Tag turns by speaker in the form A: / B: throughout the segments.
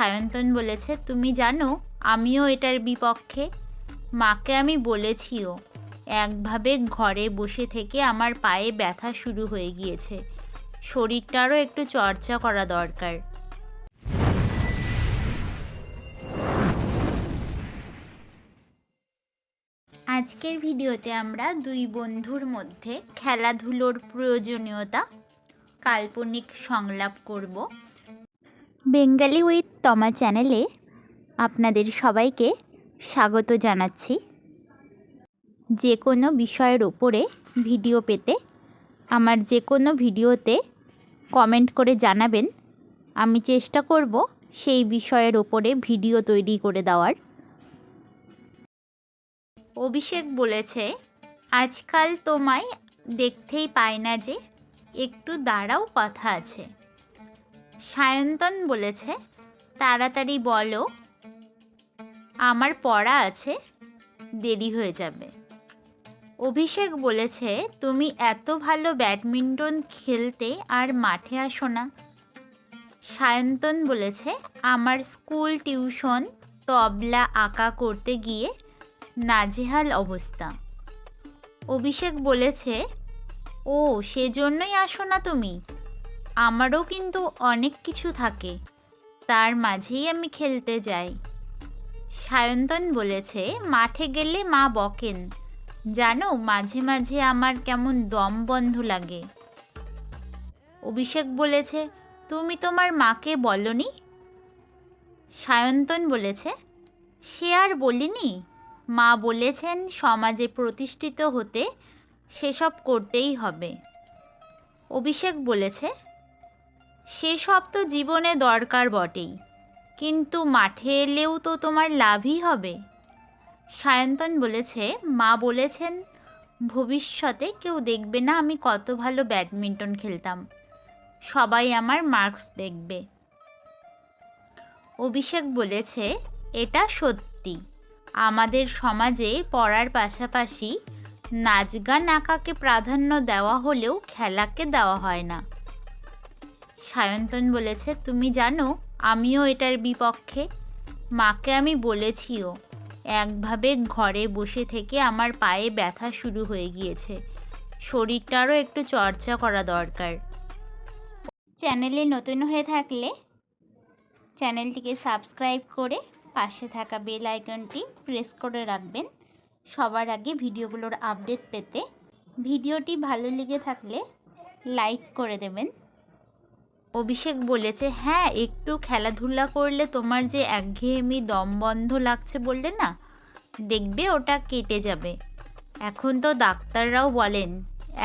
A: সায়ন্তন বলেছে, তুমি জানো, আমিও এটার বিপক্ষে। মাকে আমি বলেছিও, একভাবে ঘরে বসে থেকে আমার পায়ে ব্যথা শুরু হয়ে গিয়েছে। শরীরটারও একটু চর্চা করা দরকার। আজকের ভিডিওতে আমরা দুই বন্ধুর মধ্যে খেলাধুলোর প্রয়োজনীয়তা, কাল্পনিক সংলাপ করব। বেঙ্গালি উইথ তমা চ্যানেলে আপনাদের সবাইকে স্বাগত জানাচ্ছি। যে কোনো বিষয়ের ওপরে ভিডিও পেতে আমার যে কোনো ভিডিওতে কমেন্ট করে জানাবেন। আমি চেষ্টা করব সেই বিষয়ের ওপরে ভিডিও তৈরি করে দেওয়ার। অভিষেক বলেছে, আজকাল তোমায় দেখতেই পাই না যে, একটু দাঁড়াও কথা আছে। সায়ন্তন বলেছে, তাড়াতাড়ি বলো, আমার পড়া আছে, দেরি হয়ে যাবে। অভিষেক বলেছে, তুমি এত ভালো ব্যাডমিন্টন খেলতে আর মাঠে আসো না। সায়ন্তন বলেছে, আমার স্কুল টিউশন তবলা আঁকা করতে গিয়ে নাজেহাল অবস্থা। অভিষেক বলেছে, ও, সেজন্যই আসো না তুমি। আমারও কিন্তু অনেক কিছু থাকে। তার মাঝেই আমি খেলতে যাই। সায়ন্তন বলেছে, মাঠে গেলে মা বকেন। জানো, মাঝে মাঝে আমার কেমন দম বন্ধ লাগে। অভিষেক বলেছে, তুমি তোমার মাকে বলনি? সায়ন্তন বলেছে, সে আর বলিনি। মা বলেছেন, সমাজে প্রতিষ্ঠিত হতে সেসব করতেই হবে। অভিষেক বলেছে সেসব তো জীবনে দরকার বটেই। কিন্তু মাঠে এলেও তো তোমার লাভই হবে। সায়ন্তন বলেছে, মা বলেছেন, ভবিষ্যতে কেউ দেখবে না আমি কত ভালো ব্যাডমিন্টন খেলতাম। সবাই আমার মার্কস দেখবে। অভিষেক বলেছে, এটা সত্যি। আমাদের সমাজে পড়ার পাশাপাশি নাচ গান আঁকাকে প্রাধান্য দেওয়া হলেও খেলাকে দেওয়া হয় না। সায়ন্তন বলেছে, তুমি জানো, আমিও এটার বিপক্ষে। মাকে আমি বলেছিও, একভাবে ঘরে বসে থেকে আমার পায়ে ব্যথা শুরু হয়ে গিয়েছে। শরীরটারও একটু চর্চা করা দরকার। চ্যানেলে নতুন হয়ে থাকলে চ্যানেলটিকে সাবস্ক্রাইব করে পাশে থাকা বেল আইকনটি প্রেস করে রাখবেন। সবার আগে ভিডিওগুলোর আপডেট পেতে ভিডিওটি ভালো লেগে থাকলে লাইক করে দেবেন। অভিষেক বলেছে হ্যাঁ একটু খেলাধুলা করলে তোমার যে একঘেয়েমি দম বন্ধ লাগছে বললে না, দেখবে ওটা কেটে যাবে। এখন তো ডাক্তাররাও বলেন,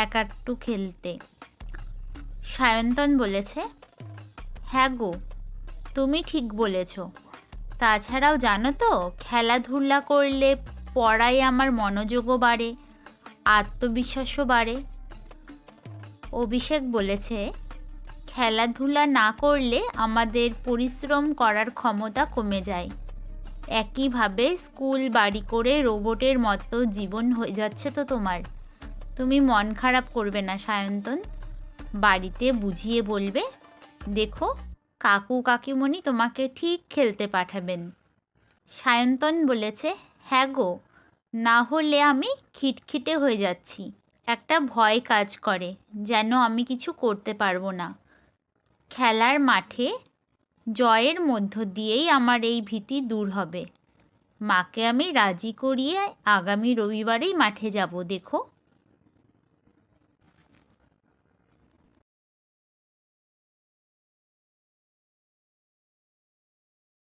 A: এক একটু খেলতে। সায়ন্তন বলেছে হ্যাঁ গো, তুমি ঠিক বলেছ। তাছাড়াও জানো তো, খেলাধুলা করলে পড়ায় আমার মনোযোগও বাড়ে, আত্মবিশ্বাসও বাড়ে। অভিষেক বলেছে খেলাধুলা না করলে আমাদের পরিশ্রম করার ক্ষমতা কমে যায়। একইভাবে স্কুল, বাড়ি করে রোবটের মতো জীবন হয়ে যাচ্ছে তো তোমার। তুমি মন খারাপ করবে না, সায়ন্তন। বাড়িতে বুঝিয়ে বলবে, দেখো, কাকু, কাকিমণি তোমাকে ঠিক খেলতে পাঠাবেন। সায়ন্তন বলেছে হ্যাঁ গো, না হলে আমি খিটখিটে হয়ে যাচ্ছি। একটা ভয় কাজ করে, যেন আমি কিছু করতে পারব না। খেলার মাঠে জয়ের মধ্য দিয়েই আমার এই ভীতি দূর হবে। মাকে আমি রাজি করিয়ে আগামী রবিবারেই মাঠে যাব, দেখো।